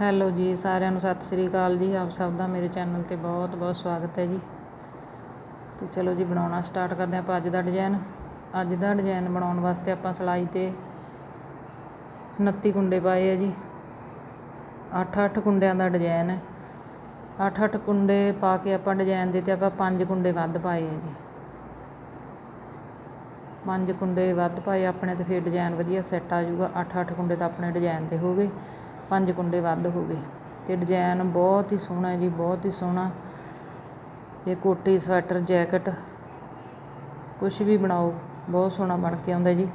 Hello ਜੀ, ਸਾਰਿਆਂ ਨੂੰ ਸਤਿ ਸ੍ਰੀ ਅਕਾਲ ਜੀ। ਆਪ ਸਭ ਦਾ ਮੇਰੇ ਚੈਨਲ ਤੇ ਬਹੁਤ ਬਹੁਤ ਸਵਾਗਤ ਹੈ ਜੀ। ਤੇ ਚਲੋ ਜੀ, ਬਣਾਉਣਾ ਸਟਾਰਟ ਕਰਦੇ ਆਪਾਂ ਅੱਜ ਦਾ ਡਿਜ਼ਾਈਨ ਅੱਜ ਦਾ ਡਿਜ਼ਾਈਨ ਬਣਾਉਣ ਵਾਸਤੇ ਆਪਾਂ ਸਲਾਈ ਤੇ 29 ਕੁੰਡੇ ਪਾਏ ਆ ਜੀ। 8-8 ਕੁੰਡਿਆਂ ਦਾ ਡਿਜ਼ਾਈਨ ਹੈ। 8-8 ਕੁੰਡੇ ਪਾ ਕੇ ਆਪਾਂ ਡਿਜ਼ਾਈਨ ਦੇ ਤੇ ਆਪਾਂ 5 ਕੁੰਡੇ ਵੱਧ ਪਾਏ ਆ ਜੀ। ਪੰਜ ਕੁੰਡੇ ਵੱਧ ਪਾਏ, ਆਪਣੇ ਤੇ ਫਿਰ ਡਿਜ਼ਾਈਨ ਵਧੀਆ ਸੈੱਟ ਆ ਜਾਊਗਾ। 8-8 ਕੁੰਡੇ ਤਾਂ ਆਪਣੇ ਡਿਜ਼ਾਈਨ ਤੇ ਹੋ ਗਏ। ਪੰਜ ਕੁੰਡੇ ਵੱਧ ਹੋ ਗਏ। ਅਤੇ ਡਿਜ਼ਾਇਨ ਬਹੁਤ ਹੀ ਸੋਹਣਾ ਜੀ, ਬਹੁਤ ਹੀ ਸੋਹਣਾ। ਅਤੇ ਕੋਟੀ, ਸਵੈਟਰ, ਜੈਕਟ ਕੁਝ ਵੀ ਬਣਾਓ, ਬਹੁਤ ਸੋਹਣਾ ਬਣ ਕੇ ਆਉਂਦਾ ਜੀ।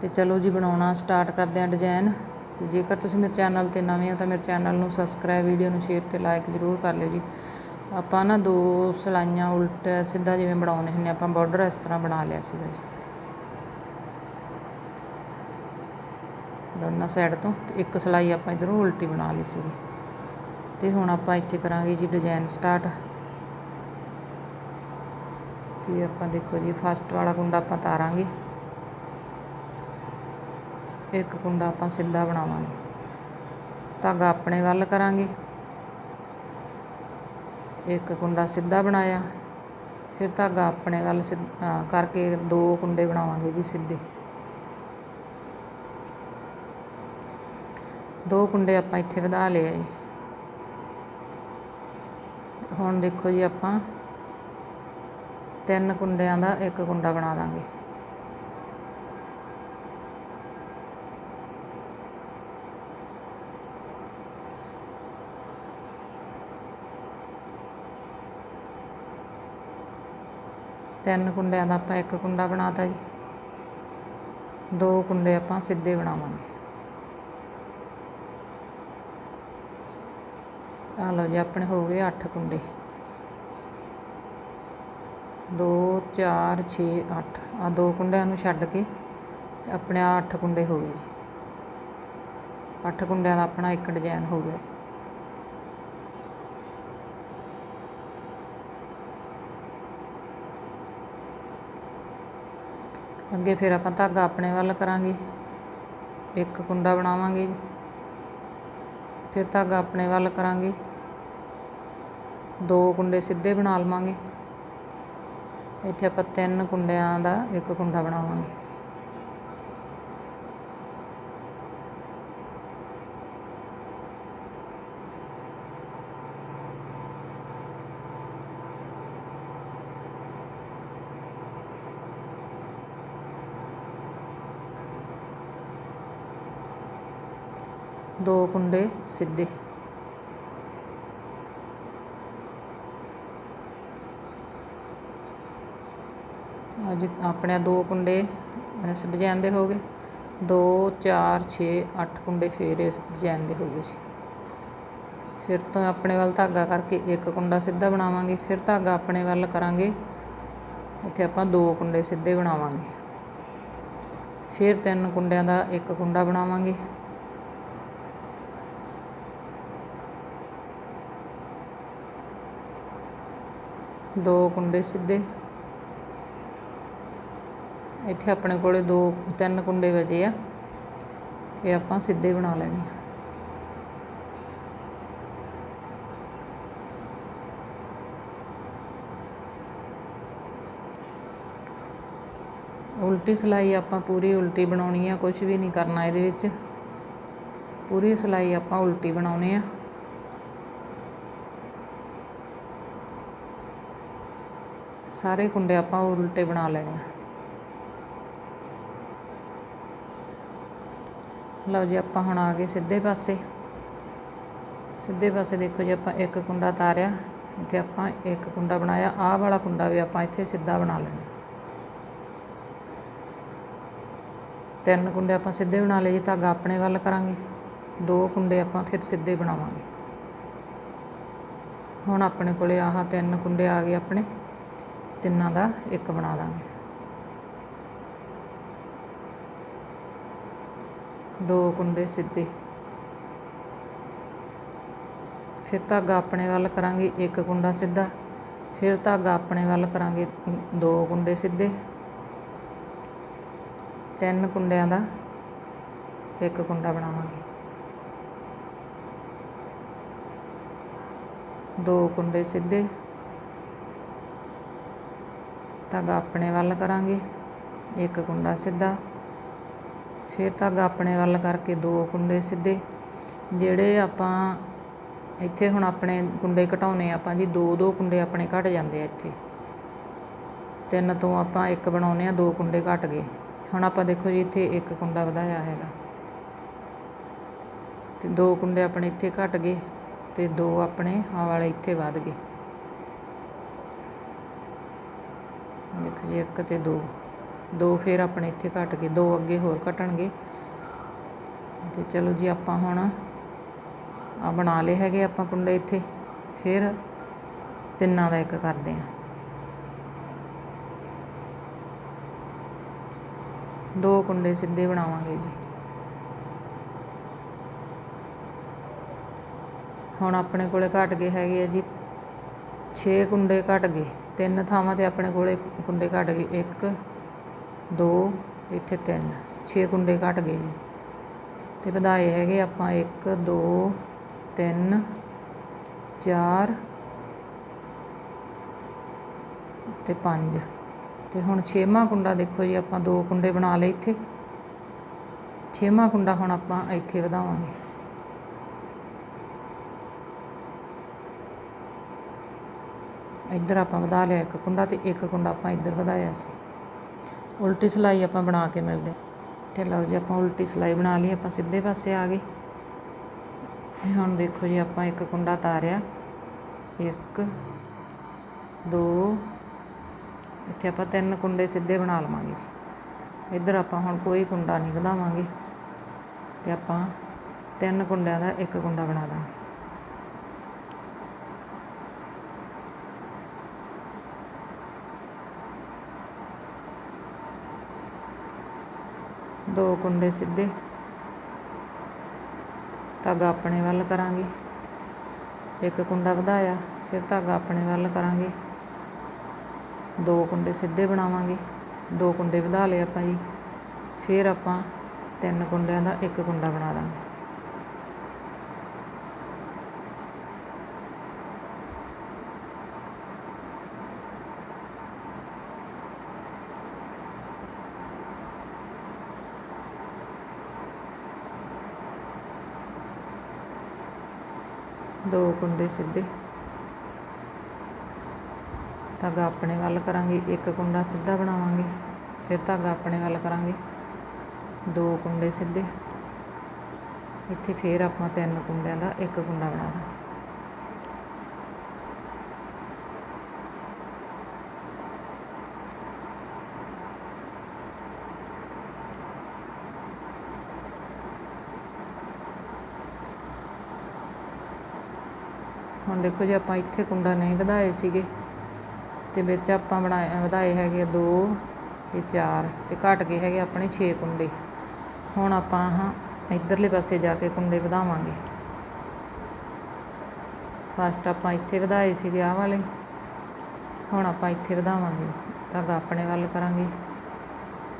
ਤੇ ਚਲੋ ਜੀ, ਬਣਾਉਣਾ ਸਟਾਰਟ ਕਰਦੇ ਹਾਂ ਡਿਜ਼ਾਈਨ ਤੇ ਜੇਕਰ ਤੁਸੀਂ ਮੇਰੇ ਚੈਨਲ ਤੇ ਨਵੇਂ ਹੋ ਤਾਂ ਮੇਰੇ ਚੈਨਲ ਨੂੰ ਸਬਸਕ੍ਰਾਈਬ, ਵੀਡੀਓ ਨੂੰ ਸ਼ੇਅਰ ਤੇ ਲਾਈਕ ਜ਼ਰੂਰ ਕਰ ਲਿਓ ਜੀ। ਆਪਾਂ ਨਾ ਦੋ ਸਲਾਈਆਂ ਉਲਟ, ਸਿੱਧਾ ਜਿਵੇਂ ਬਣਾਉਣੇ ਹੁੰਦੇ ਆਪਾਂ ਬਾਰਡਰ ਇਸ ਤਰ੍ਹਾਂ ਬਣਾ ਲਿਆ ਸੀਗਾ ਜੀ। ਦੋਨਾਂ ਸਾਈਡ ਤੋਂ, ਤੇ ਇੱਕ ਸਲਾਈ ਆਪਾਂ ਇਧਰੋਂ ਉਲਟੀ ਬਣਾ ਲਈ ਸੀਗੀ। ਤੇ ਹੁਣ ਆਪਾਂ ਇੱਥੇ ਕਰਾਂਗੇ ਜੀ ਡਿਜ਼ਾਈਨ ਸਟਾਰਟ ਤੇ ਆਪਾਂ ਦੇਖੋ ਜੀ ਫਸਟ ਵਾਲਾ ਕੁੰਡਾ ਆਪਾਂ ਤਾਰਾਂਗੇ। ਇੱਕ ਕੁੰਡਾ ਆਪਾਂ ਸਿੱਧਾ ਬਣਾਵਾਂਗੇ। ਧਾਗਾ ਆਪਣੇ ਵੱਲ ਕਰਾਂਗੇ। ਇੱਕ ਕੁੰਡਾ ਸਿੱਧਾ ਬਣਾਇਆ। ਫਿਰ ਧਾਗਾ ਆਪਣੇ ਵੱਲ ਕਰਕੇ ਦੋ ਕੁੰਡੇ ਬਣਾਵਾਂਗੇ ਜੀ ਸਿੱਧੇ। ਦੋ ਕੁੰਡੇ ਆਪਾਂ ਇੱਥੇ ਵਧਾ ਲਏ ਜੀ ਹੁਣ ਦੇਖੋ ਜੀ ਆਪਾਂ ਤਿੰਨ ਕੁੰਡਿਆਂ ਦਾ ਇੱਕ ਕੁੰਡਾ ਬਣਾ ਦਾਂਗੇ ਤਿੰਨ ਕੁੰਡਿਆਂ ਦਾ ਆਪਾਂ ਇੱਕ ਕੁੰਡਾ ਬਣਾਤਾ ਜੀ ਦੋ ਕੁੰਡੇ ਆਪਾਂ ਸਿੱਧੇ ਬਣਾਵਾਂਗੇ ਲਓ ਜੀ, ਆਪਣੇ ਹੋ ਗਏ 8 ਕੁੰਡੇ। 2 4 6 8 ਆ ਦੋ ਕੁੰਡਿਆਂ ਨੂੰ ਛੱਡ ਕੇ ਆਪਣੇ ਆ 8 ਕੁੰਡੇ ਹੋ ਗਏ ਜੀ। 8 ਕੁੰਡਿਆਂ ਦਾ ਆਪਣਾ ਇੱਕ ਡਿਜ਼ਾਈਨ ਹੋ ਗਿਆ। ਅੱਗੇ ਫਿਰ ਆਪਾਂ ਧਾਗਾ ਆਪਣੇ ਵੱਲ ਕਰਾਂਗੇ। ਇੱਕ ਕੁੰਡਾ ਬਣਾਵਾਂਗੇ ਫਿਰ ਧਾਗਾ ਆਪਣੇ ਵੱਲ ਕਰਾਂਗੇ। ਦੋ ਕੁੰਡੇ ਸਿੱਧੇ ਬਣਾ ਲਵਾਂਗੇ। ਇੱਥੇ ਆਪਾਂ ਤਿੰਨ ਕੁੰਡਿਆਂ ਦਾ ਇੱਕ ਕੁੰਡਾ ਬਣਾਵਾਂਗੇ। ਦੋ ਕੁੰਡੇ ਸਿੱਧੇ। ਅੱਜ ਆਪਣੇ ਦੋ ਕੁੰਡੇ ਇਸ ਡਿਜ਼ਾਈਨ ਦੇ ਹੋ ਗਏ। 2 4 6 8 ਕੁੰਡੇ ਫੇਰ ਇਸ ਡਿਜ਼ਾਈਨ ਦੇ ਹੋ ਗਏ ਜੀ। ਫਿਰ ਤੋਂ ਆਪਣੇ ਵੱਲ ਧਾਗਾ ਕਰਕੇ ਇੱਕ ਕੁੰਡਾ ਸਿੱਧਾ ਬਣਾਵਾਂਗੇ, ਫਿਰ ਧਾਗਾ ਆਪਣੇ ਵੱਲ ਕਰਾਂਗੇ। ਇੱਥੇ ਆਪਾਂ ਦੋ ਕੁੰਡੇ ਸਿੱਧੇ ਬਣਾਵਾਂਗੇ। ਫਿਰ ਤਿੰਨ ਕੁੰਡਿਆਂ ਦਾ ਇੱਕ ਕੁੰਡਾ ਬਣਾਵਾਂਗੇ। ਦੋ ਕੁੰਡੇ ਸਿੱਧੇ। ਇੱਥੇ ਆਪਣੇ ਕੋਲੇ ਦੋ, ਤਿੰਨ ਕੁੰਡੇ ਬਚੇ ਆ। ਇਹ ਆਪਾਂ ਸਿੱਧੇ ਬਣਾ ਲੈਣੇ ਆ। ਉਲਟੀ ਸਲਾਈ ਆਪਾਂ ਪੂਰੀ ਉਲਟੀ ਬਣਾਉਣੀ ਆ ਕੁਝ ਵੀ ਨਹੀਂ ਕਰਨਾ ਇਹਦੇ ਵਿੱਚ। ਪੂਰੀ ਸਲਾਈ ਆਪਾਂ ਉਲਟੀ ਬਣਾਉਣੀ ਆ। ਸਾਰੇ ਕੁੰਡੇ ਆਪਾਂ ਉਲਟੇ ਬਣਾ ਲੈਣੇ ਆ। ਲਓ ਜੀ, ਆਪਾਂ ਹੁਣ ਆ ਗਏ ਸਿੱਧੇ ਪਾਸੇ। ਸਿੱਧੇ ਪਾਸੇ ਦੇਖੋ ਜੀ, ਆਪਾਂ ਇੱਕ ਕੁੰਡਾ ਤਾਰਿਆ। ਇੱਥੇ ਆਪਾਂ ਇੱਕ ਕੁੰਡਾ ਬਣਾਇਆ। ਆਹ ਵਾਲਾ ਕੁੰਡਾ ਵੀ ਆਪਾਂ ਇੱਥੇ ਸਿੱਧਾ ਬਣਾ ਲੈਣਾ। ਤਿੰਨ ਕੁੰਡੇ ਆਪਾਂ ਸਿੱਧੇ ਬਣਾ ਲਏ ਜੀ, ਧਾਗਾ ਆਪਣੇ ਵੱਲ ਕਰਾਂਗੇ। ਦੋ ਕੁੰਡੇ ਆਪਾਂ ਫਿਰ ਸਿੱਧੇ ਬਣਾਵਾਂਗੇ। ਹੁਣ ਆਪਣੇ ਕੋਲੇ ਆਹ ਤਿੰਨ ਕੁੰਡੇ ਆ ਗਏ ਆਪਣੇ। ਤਿੰਨਾਂ ਦਾ ਇੱਕ ਬਣਾ ਦਾਂਗੇ। ਦੋ ਕੁੰਡੇ ਸਿੱਧੇ। ਫਿਰ ਧਾਗਾ ਆਪਣੇ ਵੱਲ ਕਰਾਂਗੇ, ਇੱਕ ਕੁੰਡਾ ਸਿੱਧਾ। ਫਿਰ ਧਾਗਾ ਆਪਣੇ ਵੱਲ ਕਰਾਂਗੇ, ਦੋ ਕੁੰਡੇ ਸਿੱਧੇ। ਤਿੰਨ ਕੁੰਡਿਆਂ ਦਾ ਇੱਕ ਕੁੰਡਾ ਬਣਾਵਾਂਗੇ। ਦੋ ਕੁੰਡੇ ਸਿੱਧੇ। ਧਾਗਾ ਆਪਣੇ ਵੱਲ ਕਰਾਂਗੇ, ਇੱਕ ਕੁੰਡਾ ਸਿੱਧਾ। ਫਿਰ ਧਾਗਾ ਆਪਣੇ ਵੱਲ ਕਰਕੇ ਦੋ ਕੁੰਡੇ ਸਿੱਧੇ, ਜਿਹੜੇ ਆਪਾਂ ਇੱਥੇ ਹੁਣ ਆਪਣੇ ਕੁੰਡੇ ਘਟਾਉਣੇ ਆਪਾਂ ਜੀ ਦੋ ਦੋ ਕੁੰਡੇ ਆਪਣੇ ਘਟ ਜਾਂਦੇ ਆ ਇੱਥੇ। ਤਿੰਨ ਤੋਂ ਆਪਾਂ ਇੱਕ ਬਣਾਉਨੇ ਆ ਦੋ ਕੁੰਡੇ ਘਟ ਗਏ। ਹੁਣ ਆਪਾਂ ਦੇਖੋ ਜੀ ਇੱਥੇ ਇੱਕ ਕੁੰਡਾ ਵਧਾਇਆ ਹੈਗਾ। ਤੇ ਦੋ ਕੁੰਡੇ ਆਪਣੇ ਇੱਥੇ ਘਟ ਗਏ ਤੇ ਦੋ ਆਪਣੇ ਆ ਵਾਲੇ ਇੱਥੇ ਵੱਧ ਗਏ। ਦੇਖੋ ਜੀ, ਇੱਕ ਤੇ ਦੋ। ਦੋ ਫਿਰ ਆਪਣੇ ਇੱਥੇ ਘਟ ਗਏ, ਦੋ ਅੱਗੇ ਹੋਰ ਘਟਣਗੇ। ਤੇ ਚਲੋ ਜੀ, ਆਪਾਂ ਹੁਣ ਆ ਬਣਾ ਲਏ ਹੈਗੇ ਆਪਾਂ ਕੁੰਡੇ ਇੱਥੇ, ਫਿਰ ਤਿੰਨਾਂ ਦਾ ਇੱਕ ਕਰਦੇ ਆ ਦੋ ਕੁੰਡੇ ਸਿੱਧੇ ਬਣਾਵਾਂਗੇ ਜੀ। ਹੁਣ ਆਪਣੇ ਕੋਲੇ ਘਟ ਗਏ ਹੈਗੇ ਆ ਜੀ 6 ਕੁੰਡੇ ਘਟ ਗਏ। ਤਿੰਨ ਥਾਵਾਂ ਤੇ ਆਪਣੇ ਕੋਲੇ ਕੁੰਡੇ ਘਟ ਗਏ 1 ਦੋ, ਇੱਥੇ 3 6 ਕੁੰਡੇ ਘਟ ਗਏ ਜੀ। ਅਤੇ ਵਧਾਏ ਹੈਗੇ ਆਪਾਂ ਇੱਕ, ਦੋ, ਤਿੰਨ, ਚਾਰ ਅਤੇ ਪੰਜ। ਅਤੇ ਹੁਣ ਛੇਵਾਂ ਕੁੰਡਾ ਦੇਖੋ ਜੀ, ਆਪਾਂ ਦੋ ਕੁੰਡੇ ਬਣਾ ਲਏ ਇੱਥੇ। ਛੇਵਾਂ ਕੁੰਡਾ ਹੁਣ ਆਪਾਂ ਇੱਥੇ ਵਧਾਵਾਂਗੇ। ਇੱਧਰ ਆਪਾਂ ਵਧਾ ਲਿਆ ਇੱਕ ਕੁੰਡਾ ਤੇ ਇੱਕ ਕੁੰਡਾ ਆਪਾਂ ਇੱਧਰ ਵਧਾਇਆ ਸੀ। ਉਲਟੀ ਸਲਾਈ ਆਪਾਂ ਬਣਾ ਕੇ ਮਿਲਦੇ ਤੇ ਲਓ ਜੀ, ਆਪਾਂ ਉਲਟੀ ਸਲਾਈ ਬਣਾ ਲਈ, ਆਪਾਂ ਸਿੱਧੇ ਪਾਸੇ ਆ ਗਏ। ਹੁਣ ਦੇਖੋ ਜੀ, ਆਪਾਂ ਇੱਕ ਕੁੰਡਾ ਤਾਰਿਆ। ਇੱਕ, ਦੋ, ਇੱਥੇ ਆਪਾਂ ਤਿੰਨ ਕੁੰਡੇ ਸਿੱਧੇ ਬਣਾ ਲਵਾਂਗੇ ਜੀ। ਇੱਧਰ ਆਪਾਂ ਹੁਣ ਕੋਈ ਕੁੰਡਾ ਨਹੀਂ ਵਧਾਵਾਂਗੇ। ਤੇ ਆਪਾਂ ਤਿੰਨ ਕੁੰਡਿਆਂ ਦਾ ਇੱਕ ਕੁੰਡਾ ਬਣਾ ਦਾਂਗੇ। ਦੋ ਕੁੰਡੇ ਸਿੱਧੇ। ਧਾਗਾ ਆਪਣੇ ਵੱਲ ਕਰਾਂਗੇ। ਇੱਕ ਕੁੰਡਾ ਵਧਾਇਆ, ਫਿਰ ਧਾਗਾ ਆਪਣੇ ਵੱਲ ਕਰਾਂਗੇ। ਦੋ ਕੁੰਡੇ ਸਿੱਧੇ ਬਣਾਵਾਂਗੇ। ਦੋ ਕੁੰਡੇ ਵਧਾ ਲਏ ਆਪਾਂ ਜੀ। ਫਿਰ ਆਪਾਂ ਤਿੰਨ ਕੁੰਡਿਆਂ ਦਾ ਇੱਕ ਕੁੰਡਾ ਬਣਾ ਦਾਂਗੇ। ਦੋ ਕੁੰਡੇ ਸਿੱਧੇ। ਧਾਗਾ ਆਪਣੇ ਵੱਲ ਕਰਾਂਗੇ, ਇੱਕ ਕੁੰਡਾ ਸਿੱਧਾ ਬਣਾਵਾਂਗੇ, ਫਿਰ ਧਾਗਾ ਆਪਣੇ ਵੱਲ ਕਰਾਂਗੇ। ਦੋ ਕੁੰਡੇ ਸਿੱਧੇ। ਇੱਥੇ ਫੇਰ ਆਪਾਂ ਤਿੰਨ ਕੁੰਡਿਆਂ ਦਾ ਇੱਕ ਕੁੰਡਾ ਬਣਾਵਾਂਗੇ ਹੁਣ ਦੇਖੋ ਜੇ, ਆਪਾਂ ਇੱਥੇ ਕੁੰਡਾ ਨਹੀਂ ਵਧਾਏ ਸੀਗੇ। ਤੇ ਵਿੱਚ ਆਪਾਂ ਬਣਾਏ, ਵਧਾਏ ਹੈਗੇ 2 ਤੇ 4 ਤੇ ਘਟ ਗਏ ਹੈਗੇ ਆਪਣੇ 6 ਕੁੰਡੇ। ਹੁਣ ਆਪਾਂ ਹਾਂ, ਇਧਰਲੇ ਪਾਸੇ ਜਾ ਕੇ ਕੁੰਡੇ ਵਧਾਵਾਂਗੇ। ਫਸਟ ਆਪਾਂ ਇੱਥੇ ਵਧਾਏ ਸੀਗੇ ਆਹ ਵਾਲੇ। ਹੁਣ ਆਪਾਂ ਇੱਥੇ ਵਧਾਵਾਂਗੇ। ਧਾਗਾ ਆਪਣੇ ਵੱਲ ਕਰਾਂਗੇ।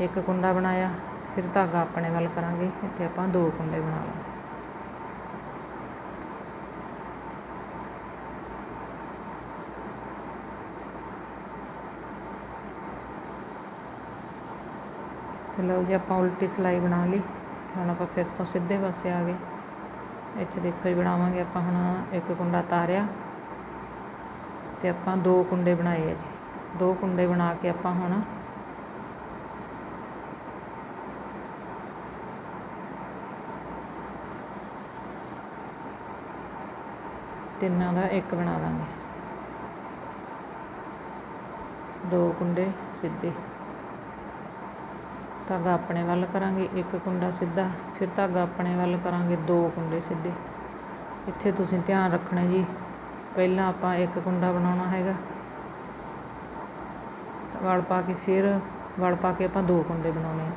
ਇੱਕ ਕੁੰਡਾ ਬਣਾਇਆ, ਫਿਰ ਧਾਗਾ ਆਪਣੇ ਵੱਲ ਕਰਾਂਗੇ। ਇੱਥੇ ਆਪਾਂ ਦੋ ਕੁੰਡੇ ਬਣਾ ਲਾਂਗੇ ਤੇ ਲਓ ਜੀ, ਆਪਾਂ ਉਲਟੀ ਸਲਾਈ ਬਣਾ ਲਈ। ਤੇ ਹੁਣ ਆਪਾਂ ਫਿਰ ਤੋਂ ਸਿੱਧੇ ਪਾਸੇ ਆ ਗਏ। ਇੱਥੇ ਦੇਖੋ ਜੀ, ਬਣਾਵਾਂਗੇ ਆਪਾਂ ਹੁਣ ਇੱਕ ਕੁੰਡਾ ਤਾਰਿਆ ਤੇ ਆਪਾਂ ਦੋ ਕੁੰਡੇ ਬਣਾਏ ਆ ਜੀ। ਦੋ ਕੁੰਡੇ ਬਣਾ ਕੇ ਆਪਾਂ ਹੁਣ ਤਿੰਨਾਂ ਦਾ ਇੱਕ ਬਣਾ ਦਾਂਗੇ। ਦੋ ਕੁੰਡੇ ਸਿੱਧੇ। ਧਾਗਾ ਆਪਣੇ ਵੱਲ ਕਰਾਂਗੇ, ਇੱਕ ਕੁੰਡਾ ਸਿੱਧਾ, ਫਿਰ ਧਾਗਾ ਆਪਣੇ ਵੱਲ ਕਰਾਂਗੇ, ਦੋ ਕੁੰਡੇ ਸਿੱਧੇ। ਇੱਥੇ ਤੁਸੀਂ ਧਿਆਨ ਰੱਖਣਾ ਜੀ, ਪਹਿਲਾਂ ਆਪਾਂ ਇੱਕ ਕੁੰਡਾ ਬਣਾਉਣਾ ਹੈਗਾ। ਤਾਂ ਵਲ ਪਾ ਕੇ ਫਿਰ, ਵਲ ਪਾ ਕੇ ਆਪਾਂ ਦੋ ਕੁੰਡੇ ਬਣਾਉਣੇ ਆ।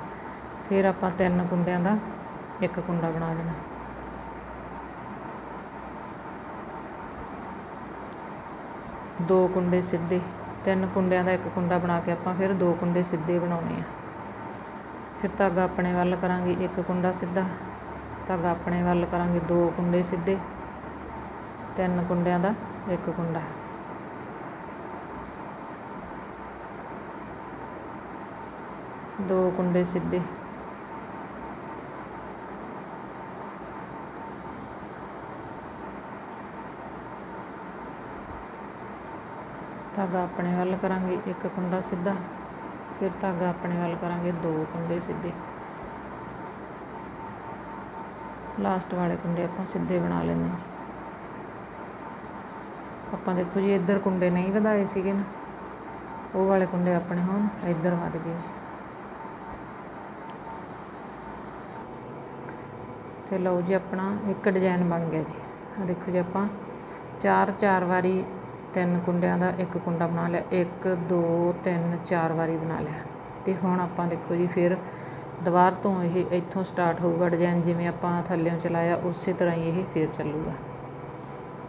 ਫਿਰ ਆਪਾਂ ਤਿੰਨ ਕੁੰਡਿਆਂ ਦਾ ਇੱਕ ਕੁੰਡਾ ਬਣਾ ਦੇਣਾ। ਦੋ ਕੁੰਡੇ ਸਿੱਧੇ, ਤਿੰਨ ਕੁੰਡਿਆਂ ਦਾ ਇੱਕ ਕੁੰਡਾ ਬਣਾ ਕੇ ਆਪਾਂ ਫਿਰ ਦੋ ਕੁੰਡੇ ਸਿੱਧੇ ਬਣਾਉਣੇ ਆ। ਫਿਰ ਧਾਗਾ ਆਪਣੇ ਵੱਲ ਕਰਾਂਗੇ, ਇੱਕ ਕੁੰਡਾ ਸਿੱਧਾ। ਧਾਗਾ ਆਪਣੇ ਵੱਲ ਕਰਾਂਗੇ, ਦੋ ਕੁੰਡੇ ਸਿੱਧੇ। ਤਿੰਨ ਕੁੰਡਿਆਂ ਦਾ ਇੱਕ ਕੁੰਡਾ। ਦੋ ਕੁੰਡੇ ਸਿੱਧੇ। ਧਾਗਾ ਆਪਣੇ ਵੱਲ ਕਰਾਂਗੇ, ਇੱਕ ਕੁੰਡਾ ਸਿੱਧਾ। ਫਿਰ ਧਾਗਾ ਆਪਣੇ ਵੱਲ ਕਰਾਂਗੇ, ਦੋ ਕੁੰਡੇ ਸਿੱਧੇ। ਲਾਸਟ ਵਾਲੇ ਕੁੰਡੇ ਆਪਾਂ ਸਿੱਧੇ ਬਣਾ ਲੈਣੇ ਆਪਾਂ ਦੇਖੋ ਜੀ, ਇੱਧਰ ਕੁੰਡੇ ਨਹੀਂ ਵਧਾਏ ਸੀਗੇ ਨਾ। ਉਹ ਵਾਲੇ ਕੁੰਡੇ ਆਪਣੇ ਹੁਣ ਇੱਧਰ ਵੱਧ ਗਏ। ਤੇ ਲਓ ਜੀ, ਆਪਣਾ ਇੱਕ ਡਿਜ਼ਾਈਨ ਬਣ ਗਿਆ ਜੀ। ਆ ਦੇਖੋ ਜੀ, ਆਪਾਂ ਚਾਰ ਚਾਰ ਵਾਰੀ ਤਿੰਨ ਕੁੰਡਿਆਂ ਦਾ ਇੱਕ ਕੁੰਡਾ ਬਣਾ ਲਿਆ 1 2 3 4 ਵਾਰੀ ਬਣਾ ਲਿਆ। ਤੇ ਹੁਣ ਆਪਾਂ ਦੇਖੋ ਜੀ, ਫਿਰ ਦੁਬਾਰ ਤੋਂ ਇਹ ਇੱਥੋਂ ਸਟਾਰਟ ਹੋਊਗਾ ਡਿਜ਼ਾਈਨ ਜਿਵੇਂ ਆਪਾਂ ਥੱਲੇੋਂ ਚਲਾਇਆ, ਉਸੇ ਤਰ੍ਹਾਂ ਹੀ ਇਹ ਫੇਰ ਚੱਲੂਗਾ।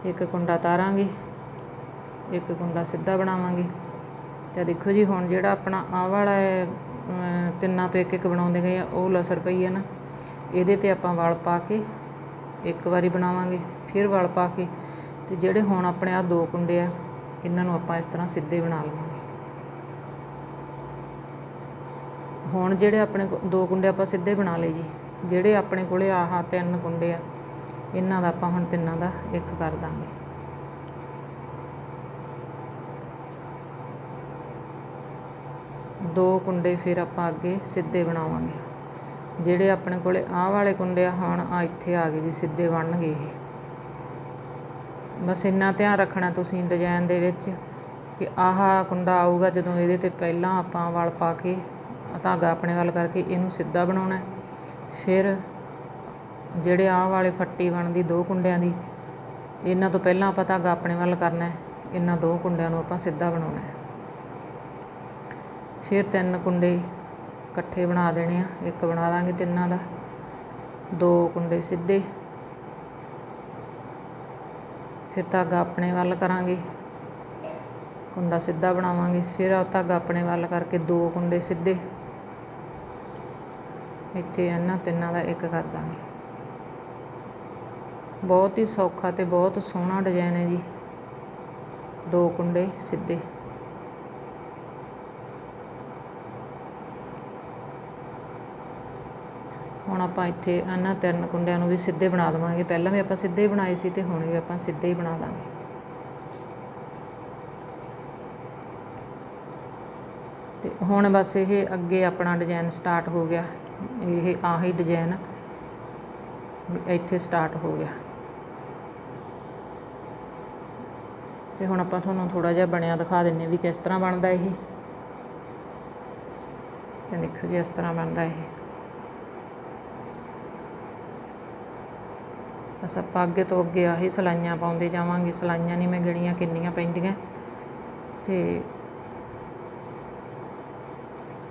ਇੱਕ ਕੁੰਡਾ ਤਾਰਾਂਗੇ, ਇੱਕ ਕੁੰਡਾ ਸਿੱਧਾ ਬਣਾਵਾਂਗੇ। ਤੇ ਦੇਖੋ ਜੀ, ਹੁਣ ਜਿਹੜਾ ਆਪਣਾ ਆ ਵਾਲਾ ਤਿੰਨਾਂ ਤੋਂ ਇੱਕ ਇੱਕ ਬਣਾਉਂਦੇ ਗਏ ਆ, ਉਹ ਲਸਰ ਪਈ ਹੈ ਨਾ, ਇਹਦੇ ਤੇ ਆਪਾਂ ਵਲ ਪਾ ਕੇ ਇੱਕ ਵਾਰੀ ਬਣਾਵਾਂਗੇ, ਫਿਰ ਵਲ ਪਾ ਕੇ ਤੇ ਜਿਹੜੇ ਹੁਣ ਆਪਣੇ ਆ ਦੋ ਕੁੰਡੇ ਆ, ਇਹਨਾਂ ਨੂੰ ਆਪਾਂ ਇਸ ਤਰ੍ਹਾਂ ਸਿੱਧੇ ਬਣਾ ਲਵਾਂਗੇ। ਹੁਣ ਜਿਹੜੇ ਆਪਣੇ ਦੋ ਕੁੰਡੇ ਆਪਾਂ ਸਿੱਧੇ ਬਣਾ ਲਏ ਜੀ, ਜਿਹੜੇ ਆਪਣੇ ਕੋਲੇ ਆਹ ਤਿੰਨ ਕੁੰਡੇ ਆ, ਇਹਨਾਂ ਦਾ ਆਪਾਂ ਹੁਣ ਤਿੰਨਾਂ ਦਾ ਇੱਕ ਕਰ ਦਾਂਗੇ। ਦੋ ਕੁੰਡੇ ਫਿਰ ਆਪਾਂ ਅੱਗੇ ਸਿੱਧੇ ਬਣਾਵਾਂਗੇ। ਜਿਹੜੇ ਆਪਣੇ ਕੋਲੇ ਆਹ ਵਾਲੇ ਕੁੰਡੇ ਆ, ਹੁਣ ਆ ਇੱਥੇ ਆ ਗਏ ਜੀ, ਸਿੱਧੇ ਬਣਨਗੇ ਇਹ। ਬਸ ਇੰਨਾ ਧਿਆਨ ਰੱਖਣਾ ਤੁਸੀਂ ਡਿਜ਼ਾਈਨ ਦੇ ਵਿੱਚ ਕਿ ਆਹ ਕੁੰਡਾ ਆਊਗਾ ਜਦੋਂ ਇਹਦੇ ਤੇ ਪਹਿਲਾਂ ਆਪਾਂ ਵਲ ਪਾ ਕੇ, ਧਾਗਾ ਆਪਣੇ ਵੱਲ ਕਰਕੇ ਇਹਨੂੰ ਸਿੱਧਾ ਬਣਾਉਣਾ ਫਿਰ ਜਿਹੜੇ ਆਹ ਵਾਲੇ ਫੱਟੀ ਬਣਦੀ ਦੋ ਕੁੰਡਿਆਂ ਦੀ, ਇਹਨਾਂ ਤੋਂ ਪਹਿਲਾਂ ਆਪਾਂ ਧਾਗਾ ਆਪਣੇ ਵੱਲ ਕਰਨਾ ਇਹਨਾਂ ਦੋ ਕੁੰਡਿਆਂ ਨੂੰ ਆਪਾਂ ਸਿੱਧਾ ਬਣਾਉਣਾ ਫਿਰ ਤਿੰਨ ਕੁੰਡੇ ਇਕੱਠੇ ਬਣਾ ਦੇਣੇ ਆ, ਇੱਕ ਬਣਾ ਦਾਂਗੇ ਤਿੰਨਾਂ ਦਾ, ਦੋ ਕੁੰਡੇ ਸਿੱਧੇ। ਫਿਰ ਧਾਗਾ ਆਪਣੇ ਵੱਲ ਕਰਾਂਗੇ। ਕੁੰਡਾ ਸਿੱਧਾ ਬਣਾਵਾਂਗੇ। ਫਿਰ ਆ ਧਾਗਾ ਆਪਣੇ ਵੱਲ ਕਰਕੇ ਦੋ ਕੁੰਡੇ ਸਿੱਧੇ। ਇੱਥੇ ਇਹਨਾਂ ਤਿੰਨਾਂ ਦਾ ਇੱਕ ਕਰ ਦਾਂਗੇ। ਬਹੁਤ ਹੀ ਸੌਖਾ ਤੇ ਬਹੁਤ ਸੋਹਣਾ ਡਿਜ਼ਾਈਨ ਹੈ ਜੀ। ਦੋ ਕੁੰਡੇ ਸਿੱਧੇ। ਹੁਣ ਆਪਾਂ ਇੱਥੇ ਇਹਨਾਂ ਤਿੰਨ ਕੁੰਡਿਆਂ ਨੂੰ ਵੀ ਸਿੱਧੇ ਬਣਾ ਦੇਵਾਂਗੇ। ਪਹਿਲਾਂ ਵੀ ਆਪਾਂ ਸਿੱਧੇ ਹੀ ਬਣਾਏ ਸੀ ਤੇ ਹੁਣ ਵੀ ਆਪਾਂ ਸਿੱਧੇ ਹੀ ਬਣਾ ਦਾਂਗੇ। ਤੇ ਹੁਣ ਬਸ ਇਹ ਅੱਗੇ ਆਪਣਾ ਡਿਜ਼ਾਈਨ ਸਟਾਰਟ ਹੋ ਗਿਆ। ਇਹ ਆਹੀ ਡਿਜ਼ਾਈਨ ਇੱਥੇ ਸਟਾਰਟ ਹੋ ਗਿਆ। ਤੇ ਹੁਣ ਆਪਾਂ ਤੁਹਾਨੂੰ ਥੋੜਾ ਜਿਹਾ ਬਣਿਆ ਦਿਖਾ ਦਿੰਨੇ ਵੀ ਕਿਸ ਤਰ੍ਹਾਂ ਬਣਦਾ ਇਹ। ਤੇ ਦੇਖੋ ਜੀ ਇਸ ਤਰ੍ਹਾਂ ਬਣਦਾ ਇਹ। ਬਸ ਆਪਾਂ ਅੱਗੇ ਤੋਂ ਅੱਗੇ ਆਹੀ ਸਲਾਈਆਂ ਪਾਉਂਦੇ ਜਾਵਾਂਗੇ। ਸਲਾਈਆਂ ਨਹੀਂ ਮੈਂ ਗਿਣੀਆਂ ਕਿੰਨੀਆਂ ਪੈਂਦੀਆਂ। ਤੇ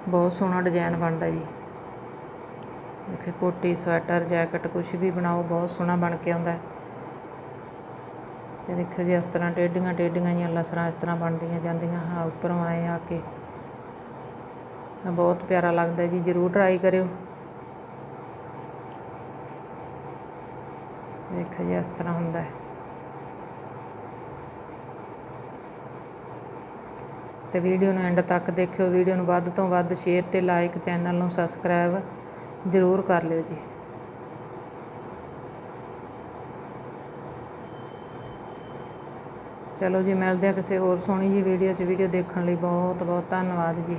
ਬਹੁਤ ਸੋਹਣਾ ਡਿਜ਼ਾਈਨ ਬਣਦਾ ਜੀ। ਦੇਖੋ, ਕੋਟੀ, ਸਵੈਟਰ, ਜੈਕਟ ਕੁਝ ਵੀ ਬਣਾਓ, ਬਹੁਤ ਸੋਹਣਾ ਬਣ ਕੇ ਆਉਂਦਾ। ਹੈ ਤੇ ਦੇਖੋ ਜੀ, ਇਸ ਤਰ੍ਹਾਂ ਟੇਡੀਆਂ ਟੇਡੀਆਂ ਜਿਹੀਆਂ ਲਸਰਾਂ ਇਸ ਤਰ੍ਹਾਂ ਬਣਦੀਆਂ ਜਾਂਦੀਆਂ। ਹਾਂ, ਉੱਪਰੋਂ ਆਏ ਆ ਕੇ। ਬਹੁਤ ਪਿਆਰਾ ਲੱਗਦਾ ਜੀ, ਜਰੂਰ ਟਰਾਈ ਕਰਿਓ। ਦੇਖੋ ਜੀ ਇਸ ਤਰ੍ਹਾਂ ਹੁੰਦਾ ਹੈ। ਤੇ ਵੀਡੀਓ ਨੂੰ ਐਂਡ ਤੱਕ ਦੇਖਿਓ। ਵੀਡੀਓ ਨੂੰ ਵੱਧ ਤੋਂ ਵੱਧ ਸ਼ੇਅਰ ਤੇ ਲਾਈਕ ਚੈਨਲ ਨੂੰ ਸਬਸਕ੍ਰਾਈਬ ਜ਼ਰੂਰ ਕਰ ਲਿਓ ਜੀ। ਚਲੋ ਜੀ, ਮਿਲਦੇ ਆ ਕਿਸੇ ਹੋਰ ਸੋਹਣੀ ਜੀ ਵੀਡੀਓ 'ਚ। ਵੀਡੀਓ ਦੇਖਣ ਲਈ ਬਹੁਤ ਬਹੁਤ ਧੰਨਵਾਦ ਜੀ।